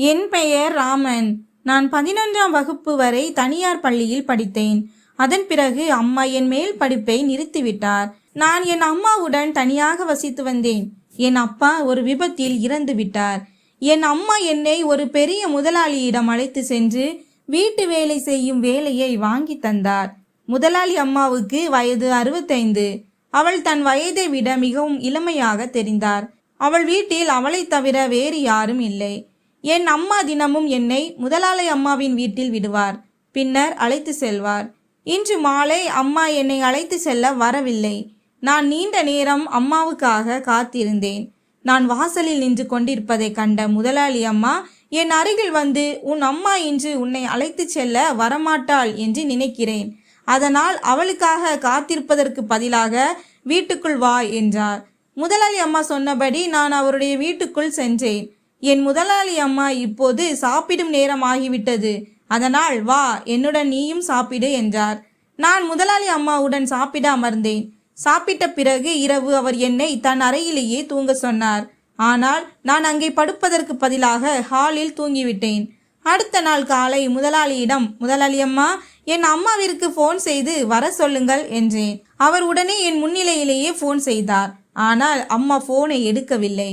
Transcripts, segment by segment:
என் பெயர் ராமன். நான் பதினொன்றாம் வகுப்பு வரை தனியார் பள்ளியில் படித்தேன். அதன் பிறகு அம்மா என் மேல் படிப்பை நிறுத்திவிட்டார். நான் என் அம்மாவுடன் தனியாக வசித்து வந்தேன். என் அப்பா ஒரு விபத்தில் இறந்து விட்டார். என் அம்மா என்னை ஒரு பெரிய முதலாளியிடம் அழைத்து சென்று வீட்டு வேலை செய்யும் வேலையை வாங்கி தந்தார். முதலாளி அம்மாவுக்கு வயது அறுபத்தைந்து. அவள் தன் வயதை விட மிகவும் இளமையாக தெரிந்தார். அவள் வீட்டில் அவளை தவிர வேறு யாரும் இல்லை. என் அம்மா தினமும் என்னை முதலாளி அம்மாவின் வீட்டில் விடுவார் பின்னர் அழைத்து செல்வார். இன்று மாலை அம்மா என்னை அழைத்து செல்ல வரவில்லை. நான் நீண்ட நேரம் அம்மாவுக்காக காத்திருந்தேன். நான் வாசலில் நின்று கொண்டிருப்பதை கண்ட முதலாளி அம்மா என் அருகில் வந்து உன் அம்மா இன்று உன்னை அழைத்து செல்ல வரமாட்டாள் என்று நினைக்கிறேன். அதனால் அவளுக்காக காத்திருப்பதற்கு பதிலாக வீட்டுக்குள் வா என்றார். முதலாளி அம்மா சொன்னபடி நான் அவருடைய வீட்டுக்குள் சென்றேன். என் முதலாளி அம்மா இப்போது சாப்பிடும் நேரம் ஆகிவிட்டது அதனால் வா என்னுடன் நீயும் சாப்பிடு என்றார். நான் முதலாளி அம்மாவுடன் சாப்பிட அமர்ந்தேன். சாப்பிட்ட பிறகு இரவு அவர் என்னை தன் அறையிலேயே தூங்க சொன்னார். ஆனால் நான் அங்கே படுப்பதற்கு பதிலாக ஹாலில் தூங்கிவிட்டேன். அடுத்த நாள் காலை முதலாளியிடம் முதலாளி அம்மா என் அம்மாவிற்கு ஃபோன் செய்து வர சொல்லுங்கள் என்றேன். அவர் உடனே என் முன்னிலையிலேயே ஃபோன் செய்தார். ஆனால் அம்மா ஃபோனை எடுக்கவில்லை.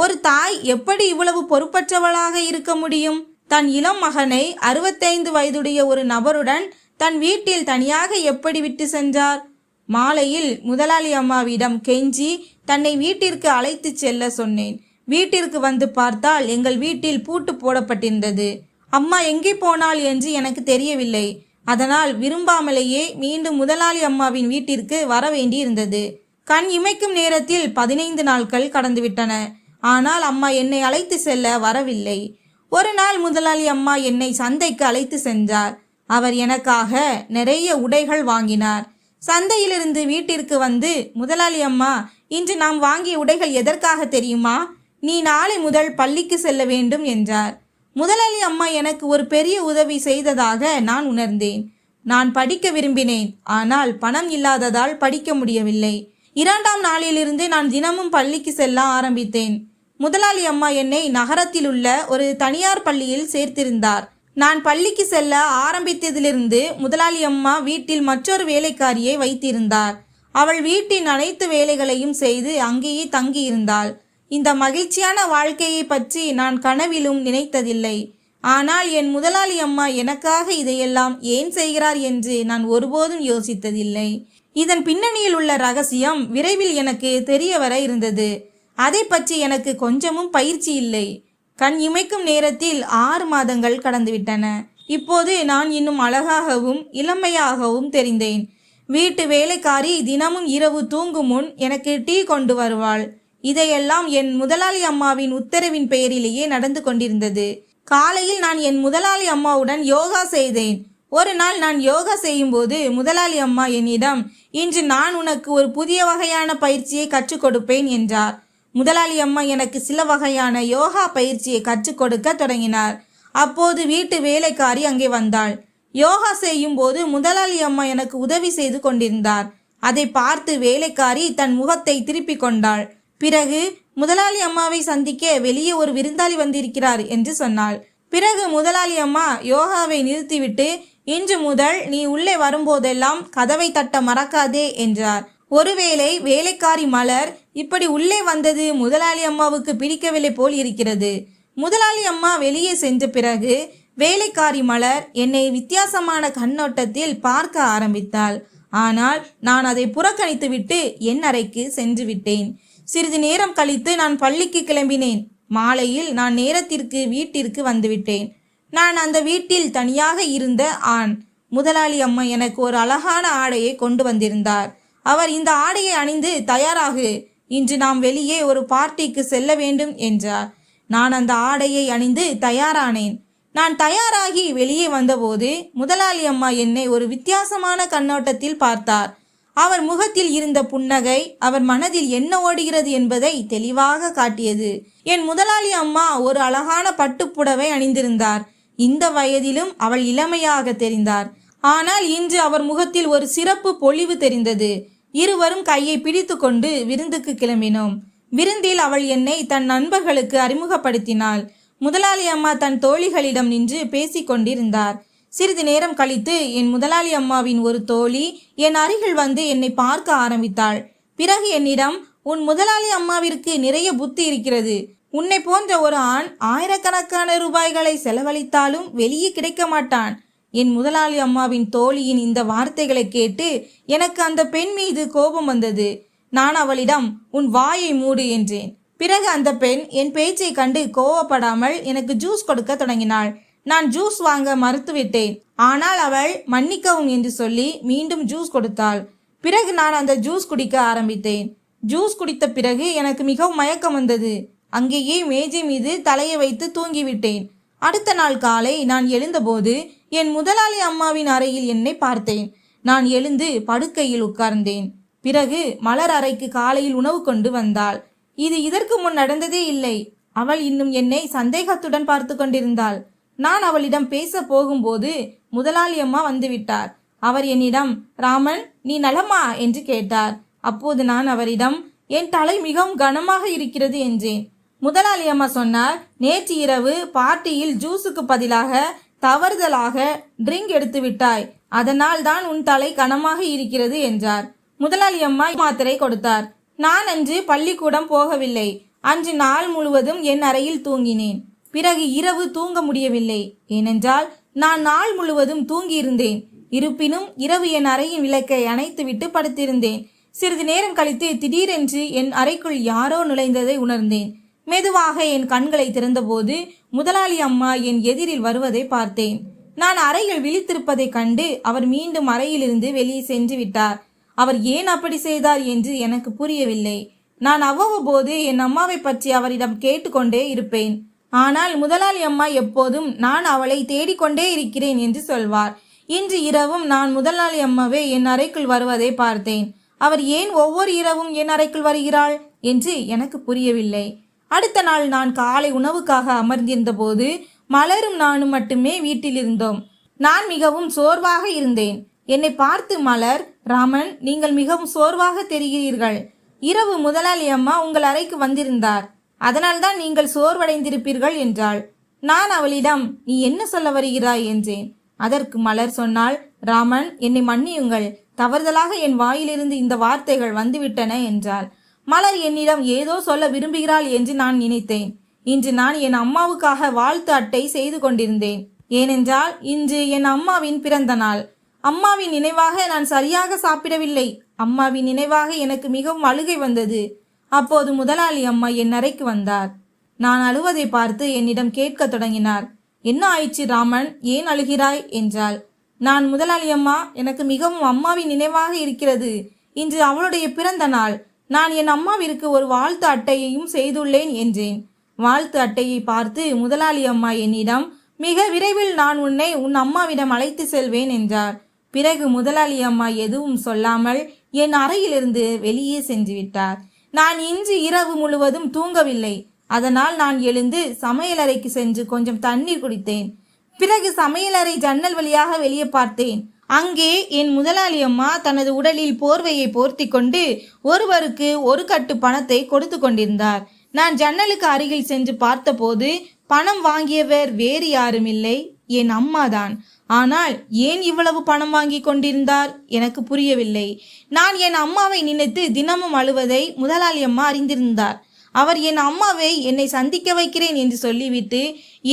ஒரு தாய் எப்படி இவ்வளவு பொறுப்பற்றவளாக இருக்க முடியும்? தன் இளம் மகனை அறுபத்தைந்து வயதுடைய ஒரு நபருடன் தன் வீட்டில் தனியாக எப்படி விட்டு சென்றார்? மாலையில் முதலாளி அம்மாவிடம் கெஞ்சி தன்னை வீட்டிற்கு அழைத்துச் செல்ல சொன்னேன். வீட்டிற்கு வந்து பார்த்தால் எங்கள் வீட்டில் பூட்டு போடப்பட்டிருந்தது. அம்மா எங்கே போனாள் என்று எனக்கு தெரியவில்லை. அதனால் விரும்பாமலேயே மீண்டும் முதலாளி அம்மாவின் வீட்டிற்கு வர வேண்டியிருந்தது. கண் இமைக்கும் நேரத்தில் பதினைந்து நாட்கள் கடந்துவிட்டன. ஆனால் அம்மா என்னை அழைத்து செல்ல வரவில்லை. ஒரு நாள் முதலாளி அம்மா என்னை சந்தைக்கு அழைத்து சென்றார். அவர் எனக்காக நிறைய உடைகள் வாங்கினார். சந்தையிலிருந்து வீட்டிற்கு வந்து முதலாளி அம்மா இன்று நாம் வாங்கிய உடைகள் எதற்காக தெரியுமா? நீ நாளை முதல் பள்ளிக்கு செல்ல வேண்டும் என்றார். முதலாளி அம்மா எனக்கு ஒரு பெரிய உதவி செய்ததாக நான் உணர்ந்தேன். நான் படிக்க விரும்பினேன். ஆனால் பணம் இல்லாததால் படிக்க முடியவில்லை. இரண்டாம் நாளிலிருந்து நான் தினமும் பள்ளிக்கு செல்ல ஆரம்பித்தேன். முதலாளி அம்மா என்னை நகரத்தில் உள்ள ஒரு தனியார் பள்ளியில் சேர்த்திருந்தார். நான் பள்ளிக்கு செல்ல ஆரம்பித்ததிலிருந்து முதலாளி அம்மா வீட்டில் மற்றொரு வேலைக்காரியை வைத்திருந்தார். அவள் வீட்டின் அனைத்து வேலைகளையும் செய்து அங்கேயே தங்கியிருந்தாள். இந்த மகிழ்ச்சியான வாழ்க்கையை பற்றி நான் கனவிலும் நினைத்ததில்லை. ஆனால் என் முதலாளி அம்மா எனக்காக இதையெல்லாம் ஏன் செய்கிறார் என்று நான் ஒருபோதும் யோசித்ததில்லை. இதன் பின்னணியில் உள்ள ரகசியம் விரைவில் எனக்கு தெரிய வர இருந்தது. அதை பற்றி எனக்கு கொஞ்சமும் பயிற்சி இல்லை. கண் இமைக்கும் நேரத்தில் ஆறு மாதங்கள் கடந்துவிட்டன. இப்போது நான் இன்னும் அழகாகவும் இளமையாகவும் தெரிந்தேன். வீட்டு வேலைக்காரி தினமும் இரவு தூங்கும் முன் எனக்கு டீ கொண்டு வருவாள். இதையெல்லாம் என் முதலாளி அம்மாவின் உத்தரவின் பெயரிலேயே நடந்து கொண்டிருந்தது. காலையில் நான் என் முதலாளி அம்மாவுடன் யோகா செய்தேன். ஒரு நாள் நான் யோகா செய்யும்போது முதலாளி அம்மா என்னிடம் இன்று நான் உனக்கு ஒரு புதிய வகையான பயிற்சியை கற்றுக் கொடுப்பேன் என்றார். முதலாளி அம்மா எனக்கு சில வகையான யோகா பயிற்சியை கற்றுக் கொடுக்க தொடங்கினார். அப்போது வீட்டு வேலைக்காரி அங்கே வந்தாள். யோகா செய்யும் போது முதலாளி அம்மா எனக்கு உதவி செய்து கொண்டிருந்தார். அதை பார்த்து வேலைக்காரி தன் முகத்தை திருப்பி கொண்டாள். பிறகு முதலாளி அம்மாவை சந்திக்க வெளியே ஒரு விருந்தாளி வந்திருக்கிறார் என்று சொன்னாள். பிறகு முதலாளி அம்மா யோகாவை நிறுத்திவிட்டு இன்று முதல் நீ உள்ளே வரும்போதெல்லாம் கதவை தட்ட மறக்காதே என்றார். ஒருவேளை வேலைக்காரி மலர் இப்படி உள்ளே வந்தது முதலாளி அம்மாவுக்கு பிடிக்கவில்லை போல் இருக்கிறது. முதலாளி அம்மா வெளியே சென்ற பிறகு வேலைக்காரி மலர் என்னை வித்தியாசமான கண்ணோட்டத்தில் பார்க்க ஆரம்பித்தாள். ஆனால் நான் அதை புறக்கணித்துவிட்டு என் அறைக்கு சென்று விட்டேன். சிறிது நேரம் கழித்து நான் பள்ளிக்கு கிளம்பினேன். மாலையில் நான் நேரத்திற்கு வீட்டிற்கு வந்துவிட்டேன் நான் அந்த வீட்டில் தனியாக இருந்த ஆண். முதலாளி அம்மா எனக்கு ஒரு அழகான ஆடையை கொண்டு வந்திருந்தார். அவர் இந்த ஆடையை அணிந்து தயாராகு இன்று நாம் வெளியே ஒரு பார்ட்டிக்கு செல்ல வேண்டும் என்றார். நான் அந்த ஆடையை அணிந்து தயாரானேன். நான் தயாராகி வெளியே வந்தபோது முதலாளி அம்மா என்னை ஒரு வித்தியாசமான கண்ணோட்டத்தில் பார்த்தார். அவர் முகத்தில் இருந்த புன்னகை அவர் மனதில் என்ன ஓடுகிறது என்பதை தெளிவாக காட்டியது. என் முதலாளி அம்மா ஒரு அழகான பட்டுப்புடவை அணிந்திருந்தார். இந்த வயதிலும் அவள் இளமையாக தெரிந்தார். ஆனால் இன்று அவர் முகத்தில் ஒரு சிறப்பு பொலிவு தெரிந்தது. இருவரும் கையை பிடித்துக்கொண்டு விருந்துக்கு கிளம்பினோம். விருந்தில் அவள் என்னை தன் நண்பர்களுக்கு அறிமுகப்படுத்தினாள். முதலாளி அம்மா தன் தோழிகளிடம் நின்று பேசிக் கொண்டிருந்தார். சிறிது நேரம் கழித்து என் முதலாளி அம்மாவின் ஒரு தோழி என் அருகில் வந்து என்னை பார்க்க ஆரம்பித்தாள். பிறகு என்னிடம் உன் முதலாளி அம்மாவிற்கு நிறைய புத்தி இருக்கிறது. உன்னை போன்ற ஒரு ஆண் ஆயிரக்கணக்கான ரூபாய்களை செலவழித்தாலும் வெளியே கிடைக்க மாட்டான். என் முதலாளி அம்மாவின் தோழியின் இந்த வார்த்தைகளை கேட்டு எனக்கு அந்த பெண் மீது கோபம் வந்தது. நான் அவளிடம் உன் வாயை மூடு என்றேன். பிறகு அந்த பெண் என் பேச்சை கண்டு கோவப்படாமல் எனக்கு ஜூஸ் கொடுக்க தொடங்கினாள். நான் ஜூஸ் வாங்க மறுத்துவிட்டேன். ஆனால் அவள் மன்னிக்கவும் என்று சொல்லி மீண்டும் ஜூஸ் கொடுத்தாள். பிறகு நான் அந்த ஜூஸ் குடிக்க ஆரம்பித்தேன். ஜூஸ் குடித்த பிறகு எனக்கு மிகவும் மயக்கம் வந்தது. அங்கேயே மேஜை மீது தலையை வைத்து தூங்கிவிட்டேன். அடுத்த நாள் காலை நான் எழுந்தபோது என் முதலாளி அம்மாவின் அறையில் என்னை பார்த்தேன். நான் எழுந்து படுக்கையில் உட்கார்ந்தேன். பிறகு மலர் அறைக்கு காலையில் உணவு கொண்டு வந்தாள். இது இதற்கு முன் நடந்ததே இல்லை. அவள் இன்னும் என்னை சந்தேகத்துடன் பார்த்து கொண்டிருந்தாள். நான் அவளிடம் பேச போகும்போது முதலாளி அம்மா வந்துவிட்டார். அவர் என்னிடம் ராமன் நீ நலமா? என்று கேட்டார். அப்போது நான் அவரிடம் என் தலை மிகவும் கனமாக இருக்கிறது என்றேன். முதலாளி அம்மா சொன்னார் நேற்று இரவு பார்ட்டியில் ஜூஸுக்கு பதிலாக தவறுதலாக ட்ரிங்க் எடுத்து விட்டாய். அதனால் தான் உன் தலை கனமாக இருக்கிறது என்றார். முதலாளி அம்மா மாத்திரை கொடுத்தார். நான் அன்று பள்ளிக்கூடம் போகவில்லை. அன்று நாள் முழுவதும் என் அறையில் தூங்கினேன். பிறகு இரவு தூங்க முடியவில்லை. ஏனென்றால் நான் நாள் முழுவதும் தூங்கியிருந்தேன். இருப்பினும் இரவு என் அறையின் விளக்கை அணைத்துவிட்டு படுத்திருந்தேன். சிறிது நேரம் கழித்து திடீரென்று என் அறைக்குள் யாரோ நுழைந்ததை உணர்ந்தேன். மெதுவாக என் கண்களை திறந்தபோது முதலாளி அம்மா என் எதிரில் வருவதை பார்த்தேன். நான் அறையில் விழித்திருப்பதைக் கண்டு அவர் மீண்டும் அறையிலிருந்து வெளியே சென்று விட்டார். அவர் ஏன் அப்படி செய்தார் என்று எனக்கு புரியவில்லை. நான் அவ்வப்போது என் அம்மாவை பற்றி அவரிடம் கேட்டுக்கொண்டே இருப்பேன். ஆனால் முதலாளி அம்மா எப்போதும் நான் அவளை தேடிக்கொண்டே இருக்கிறேன் என்று சொல்வார். இன்று இரவும் நான் முதலாளி அம்மாவே என் அறைக்குள் வருவதை பார்த்தேன். அவர் ஏன் ஒவ்வொரு இரவும் என் அறைக்குள் வருகிறாள்? என்று எனக்கு புரியவில்லை. அடுத்த நாள் நான் காலை உணவுக்காக அமர்ந்திருந்தபோது மலரும் நானும் மட்டுமே வீட்டில் இருந்தோம் நான் மிகவும் சோர்வாக இருந்தேன். என்னை பார்த்து மலர் ராமன் நீங்கள் மிகவும் சோர்வாக தெரிகிறீர்கள். இரவு முதலாளி அம்மா உங்கள் அறைக்கு வந்திருந்தார். அதனால்தான் நீங்கள் சோர்வடைந்திருப்பீர்கள் என்றாள். நான் அவளிடம் நீ என்ன சொல்ல வருகிறாய்? என்றேன். அதற்கு மலர் சொன்னால் ராமன் என்னை மன்னியுங்கள். தவறுதலாக என் வாயிலிருந்து இந்த வார்த்தைகள் வந்துவிட்டன என்றாள். மலர் என்னிடம் ஏதோ சொல்ல விரும்புகிறாள் என்று நான் நினைத்தேன். இன்று நான் என் அம்மாவுக்காக வாழ்த்து அட்டை செய்து கொண்டிருந்தேன். ஏனென்றால் இன்று என் அம்மாவின் பிறந்த நாள். அம்மாவின் நினைவாக நான் சரியாக சாப்பிடவில்லை. அம்மாவின் நினைவாக எனக்கு மிகவும் அழுகை வந்தது. அப்போது முதலாளி அம்மா என் அறைக்கு வந்தார். நான் அழுவதை பார்த்து என்னிடம் கேட்கத் தொடங்கினார். என்ன ஆயிடுச்சு ராமன்? ஏன் அழுகிறாய்? என்றாள். நான் முதலாளி அம்மா எனக்கு மிகவும் அம்மாவின் நினைவாக இருக்கிறது. இன்று அவளுடைய பிறந்த நாள். நான் என் அம்மாவிற்கு ஒரு வாழ்த்து அட்டையையும் செய்துள்ளேன் என்றேன். வாழ்த்து அட்டையை பார்த்து முதலாளி அம்மா என்னிடம் மிக விரைவில் நான் உன்னை உன் அம்மாவிடம் அழைத்து செல்வேன் என்றார். பிறகு முதலாளி அம்மா எதுவும் சொல்லாமல் என் அறையிலிருந்து வெளியே சென்று விட்டார். நான் இன்று இரவு முழுவதும் தூங்கவில்லை. அதனால் நான் எழுந்து சமையலறைக்கு சென்று கொஞ்சம் தண்ணீர் குடித்தேன். பிறகு சமையலறை ஜன்னல் வழியாக வெளியே பார்த்தேன். அங்கே என் முதலாளி அம்மா தனது உடலில் போர்வையை போர்த்தி கொண்டு ஒருவருக்கு ஒரு கட்டு பணத்தை கொடுத்து கொண்டிருந்தார். நான் ஜன்னலுக்கு அருகில் சென்று பார்த்தபோது பணம் வாங்கியவர் வேறு யாரும் இல்லை என் அம்மாதான். ஆனால் ஏன் இவ்வளவு பணம் வாங்கி கொண்டிருந்தார்? எனக்கு புரியவில்லை. நான் என் அம்மாவை நினைத்து தினமும் அழுவதை முதலாளி அம்மா அறிந்திருந்தார். அவர் என் அம்மாவை என்னை சந்திக்க வைக்கிறேன் என்று சொல்லிவிட்டு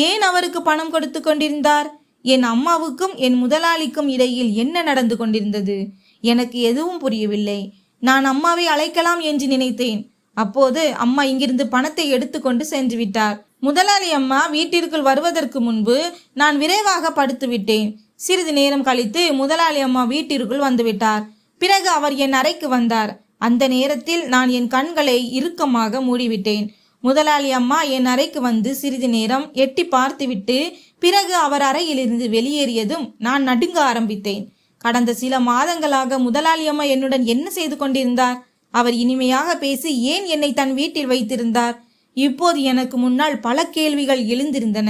ஏன் அவருக்கு பணம் கொடுத்து கொண்டிருந்தார்? என் அம்மாவுக்கும் என் முதலாளிக்கும் இடையில் என்ன நடந்து கொண்டிருந்தது? எனக்கு எதுவும் புரியவில்லை. நான் அம்மாவை அழைக்கலாம் என்று நினைத்தேன். அப்போது அம்மா இங்கிருந்து பணத்தை எடுத்துக்கொண்டு சென்று விட்டார். முதலாளி அம்மா வீட்டிற்குள் வருவதற்கு முன்பு நான் விரைவாக படுத்துவிட்டேன் சிறிது நேரம் கழித்து முதலாளி அம்மா வீட்டிற்குள் வந்துவிட்டார் பிறகு அவர் என் அறைக்கு வந்தார். அந்த நேரத்தில் நான் என் கண்களை இறுக்கமாக மூடிவிட்டேன். முதலாளி அம்மா என் அறைக்கு வந்து சிறிது நேரம் எட்டி பார்த்துவிட்டு பிறகு அவர் அறையிலிருந்து வெளியேறியதும் நான் நடுங்க ஆரம்பித்தேன். கடந்த சில மாதங்களாக முதலாளி அம்மா என்னுடன் என்ன செய்து கொண்டிருந்தார்? அவர் இனிமையாக பேசி ஏன் என்னை தன் வீட்டில் வைத்திருந்தார்? இப்போது எனக்கு முன்னால் பல கேள்விகள் எழுந்திருந்தன.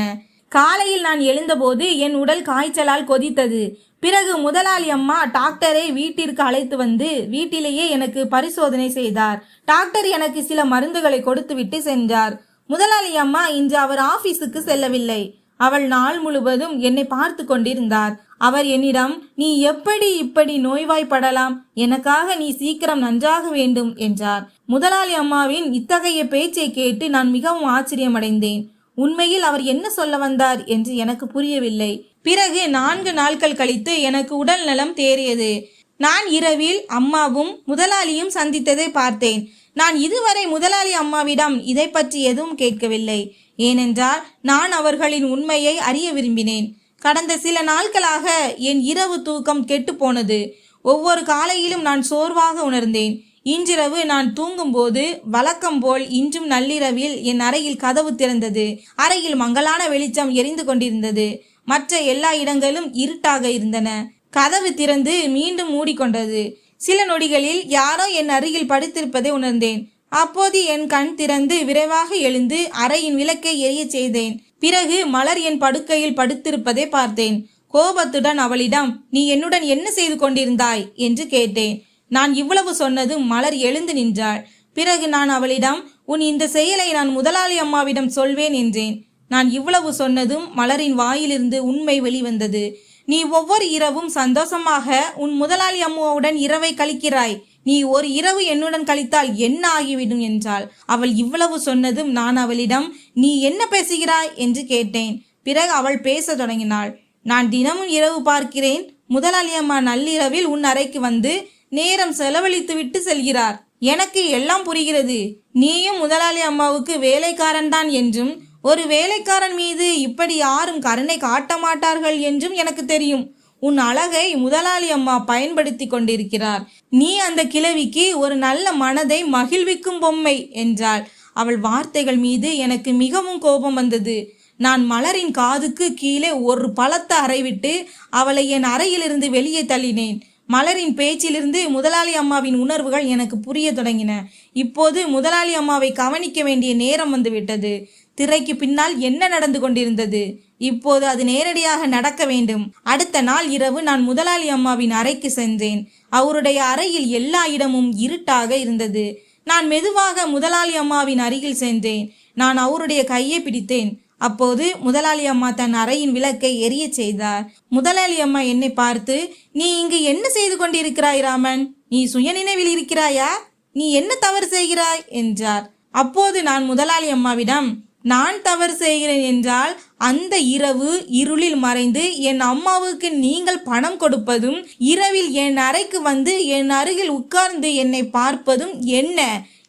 காலையில் நான் எழுந்தபோது என் உடல் காய்ச்சலால் கொதித்தது. பிறகு முதலாளி அம்மா டாக்டரை வீட்டிற்கு அழைத்து வந்து வீட்டிலேயே எனக்கு பரிசோதனை செய்தார். டாக்டர் எனக்கு சில மருந்துகளை கொடுத்துவிட்டு சென்றார். முதலாளி அம்மா இன்று அவர் ஆபீஸுக்கு செல்லவில்லை. அவள் நாள் முழுவதும் என்னை பார்த்து கொண்டிருந்தார். அவர் என்னிடம் நீ எப்படி இப்படி நோய்வாய்ப்படலாம்? எனக்காக நீ சீக்கிரம் நன்றாக வேண்டும் என்றார். முதலாளி அம்மாவின் இத்தகைய பேச்சை கேட்டு நான் மிகவும் ஆச்சரியமடைந்தேன். உண்மையில் அவர் என்ன சொல்ல வந்தார் என்று எனக்கு புரியவில்லை. பிறகு நான்கு நாட்கள் கழித்து எனக்கு உடல் நலம் தேறியது. நான் இரவில் அம்மாவும் முதலாளியும் சந்தித்ததை பார்த்தேன். நான் இதுவரை முதலாளி அம்மாவிடம் இதை பற்றி எதுவும் கேட்கவில்லை. ஏனென்றால் நான் அவர்களின் உண்மையை அறிய விரும்பினேன். கடந்த சில நாட்களாக என் இரவு தூக்கம் கெட்டு போனது ஒவ்வொரு காலையிலும் நான் சோர்வாக உணர்ந்தேன். இன்றிரவு நான் தூங்கும்போது வழக்கம் போல் இன்றும் நள்ளிரவில் என் அறையில் கதவு திறந்தது. அறையில் மங்கலான வெளிச்சம் எரிந்து கொண்டிருந்தது. மற்ற எல்லா இடங்களும் இருட்டாக இருந்தன. கதவு திறந்து மீண்டும் மூடிக்கொண்டது. சில நொடிகளில் யாரோ என் அருகில் படுத்திருப்பதை உணர்ந்தேன். அப்போது என் கண் திறந்து விரைவாக எழுந்து அறையின் விளக்கை எரியச் செய்தேன். பிறகு மலர் என் படுக்கையில் படுத்திருப்பதை பார்த்தேன். கோபத்துடன் அவளிடம் நீ என்னுடன் என்ன செய்து கொண்டிருந்தாய்? என்று கேட்டேன். நான் இவ்வளவு சொன்னதும் மலர் எழுந்து நின்றாள். பிறகு நான் அவளிடம் உன் இந்த செயலை நான் முதலாளி அம்மாவிடம் சொல்வேன் என்றேன். நான் இவ்வளவு சொன்னதும் மலரின் வாயிலிருந்து உண்மை வெளிவந்தது. நீ ஒவ்வொரு இரவும் சந்தோஷமாக உன் முதலாளி அம்மாவுடன் இரவை கழிக்கிறாய். நீ ஒரு இரவு என்னுடன் கழித்தால் என்ன ஆகிவிடும் என்றாள். அவள் இவ்வளவு சொன்னதும் நான் அவளிடம் நீ என்ன பேசுகிறாய்? என்று கேட்டேன். பிறகு அவள் பேசத் தொடங்கினாள். நான் தினமும் இரவு பார்க்கிறேன். முதலாளி அம்மா நள்ளிரவில் உன் அறைக்கு வந்து நேரம் செலவழித்துவிட்டு செல்கிறார். எனக்கு எல்லாம் புரிகிறது. நீயும் முதலாளி அம்மாவுக்கு வேலைக்காரன் தான் என்றும் ஒரு வேலைக்காரன் மீது இப்படி யாரும் கருணை காட்ட மாட்டார்கள் என்றும் எனக்கு தெரியும். உன் அழகை முதலாளி அம்மா பயன்படுத்தி கொண்டிருக்கிறார். நீ அந்த கிழவிக்கு ஒரு நல்ல மனதை மகிழ்விக்கும் பொம்மை என்றாள். அவள் வார்த்தைகள் மீது எனக்கு மிகவும் கோபம் வந்தது. நான் மலரின் காதுக்கு கீழே ஒரு பழத்தை அறைவிட்டு அவளை என் அறையிலிருந்து வெளியே தள்ளினேன். மலரின் பேச்சிலிருந்து முதலாளி அம்மாவின் உணர்வுகள் எனக்கு புரிய தொடங்கின. இப்போது முதலாளி அம்மாவை கவனிக்க வேண்டிய நேரம் வந்துவிட்டது. திரைக்கு பின்னால் என்ன நடந்து கொண்டிருந்தது? இப்போது அது நேரடியாக நடக்க வேண்டும். அடுத்த நாள் இரவு நான் முதலாளி அம்மாவின் அறைக்கு சென்றேன். அவருடைய அறையில் எல்லா இடமும் இருட்டாக இருந்தது. நான் மெதுவாக முதலாளி அம்மாவின் அருகில் சென்றேன். நான் அவருடைய கையை பிடித்தேன். அப்போது முதலாளி அம்மா தன் அறையின் விளக்கை எரியச் செய்தார். முதலாளி அம்மா என்னை பார்த்து நீ இங்கு என்ன செய்து கொண்டிருக்கிறாய் ராமன்? நீ சுயநினைவில் இருக்கிறாயா? நீ என்ன தவறு செய்கிறாய்? என்றார். அப்போது நான் முதலாளி அம்மாவிடம் நான் தவறு செய்கிறேன் என்றால் அந்த இரவு இருளில் மறைந்து என் அம்மாவுக்கு நீங்கள் பணம் கொடுப்பதும் இரவில் என் அறைக்கு வந்து என் அருகில் உட்கார்ந்து என்னை பார்ப்பதும் என்ன?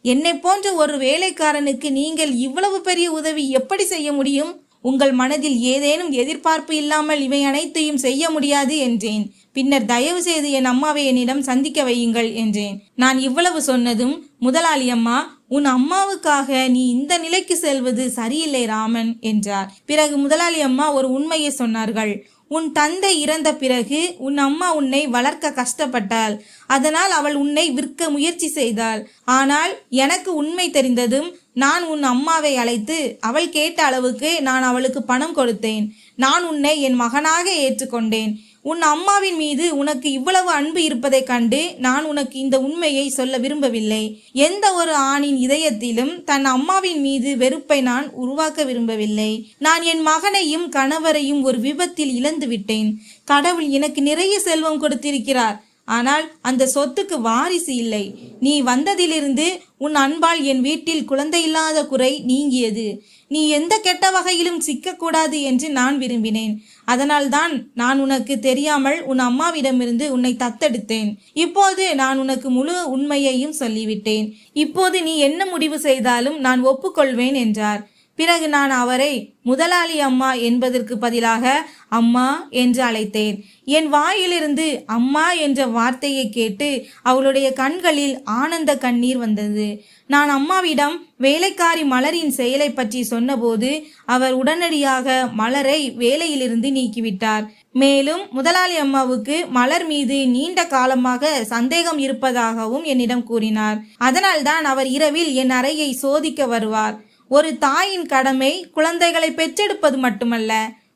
என்னை போன்ற ஒரு வேலைக்காரனுக்கு நீங்கள் இவ்வளவு பெரிய உதவி எப்படி செய்ய முடியும்? உங்கள் மனதில் ஏதேனும் எதிர்பார்ப்பு இல்லாமல் இவை அனைத்தையும் செய்ய முடியாது என்றேன். பின்னர் தயவு செய்து என் அம்மாவை என்னிடம் சந்திக்க வையுங்கள் என்றேன். நான் இவ்வளவு சொன்னதும் முதலாளி அம்மா உன் அம்மாவுக்காக நீ இந்த நிலைக்கு செல்வது சரியில்லை ராமன் என்றார். பிறகு முதலாளி அம்மா ஒரு உண்மையை சொன்னார்கள். உன் தந்தை இறந்த பிறகு உன் அம்மா உன்னை வளர்க்க கஷ்டப்பட்டாள். அதனால் அவள் உன்னை விற்க முயற்சி செய்தாள். ஆனால் எனக்கு உண்மை தெரிந்ததும் நான் உன் அம்மாவை அழைத்து அவள் கேட்ட அளவுக்கு நான் அவளுக்கு பணம் கொடுத்தேன். நான் உன்னை என் மகனாக ஏற்றுக்கொண்டேன். உன் அம்மாவின் மீது உனக்கு இவ்வளவு அன்பு இருப்பதைக் கண்டு நான் உனக்கு இந்த உண்மையை சொல்ல விரும்பவில்லை. எந்த ஒரு ஆணின் இதயத்திலும் தன் அம்மாவின் மீது வெறுப்பை நான் உருவாக்க விரும்பவில்லை. நான் என் மகனையும் கணவரையும் ஒரு விபத்தில் இழந்து விட்டேன். கடவுள் எனக்கு நிறைய செல்வம் கொடுத்திருக்கிறார். ஆனால் அந்த சொத்துக்கு வாரிசு இல்லை. நீ வந்ததிலிருந்து உன் அன்பால் என் வீட்டில் குழந்தை இல்லாத குறை நீங்கியது. நீ எந்த கெட்ட வகையிலும் சிக்கக்கூடாது என்று நான் விரும்பினேன். அதனால்தான் நான் உனக்கு தெரியாமல் உன் அம்மாவிடமிருந்து உன்னை தத்தெடுத்தேன். இப்போது நான் உனக்கு முழு உண்மையையும் சொல்லிவிட்டேன். இப்போது நீ என்ன முடிவு செய்தாலும் நான் ஒப்புக்கொள்வேன் என்றார். பிறகு நான் அவரை முதலாளி அம்மா என்பதற்கு பதிலாக அம்மா என்று அழைத்தேன். என் வாயிலிருந்து அம்மா என்ற வார்த்தையை கேட்டு அவளுடைய கண்களில் ஆனந்த கண்ணீர் வந்தது. நான் அம்மாவிடம் வேலைக்காரி மலரின் செயலை பற்றி சொன்னபோது அவர் உடனடியாக மலரை வேலையிலிருந்து நீக்கிவிட்டார். மேலும் முதலாளி அம்மாவுக்கு மலர் மீது நீண்ட காலமாக சந்தேகம் இருப்பதாகவும் என்னிடம் கூறினார். அதனால்தான் அவர் இரவில் என் அறையை சோதிக்க வருவார். ஒரு தாயின் கடமை குழந்தைகளை பெற்றெடுப்பது மட்டுமல்ல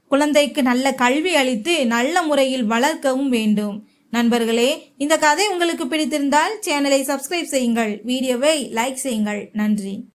குழந்தைக்கு நல்ல கல்வி அளித்து நல்ல முறையில் வளர்க்கவும் வேண்டும். நண்பர்களே இந்த கதை உங்களுக்கு பிடித்திருந்தால் சேனலை சப்ஸ்கிரைப் செய்யுங்கள் வீடியோவை லைக் செய்யுங்கள். நன்றி.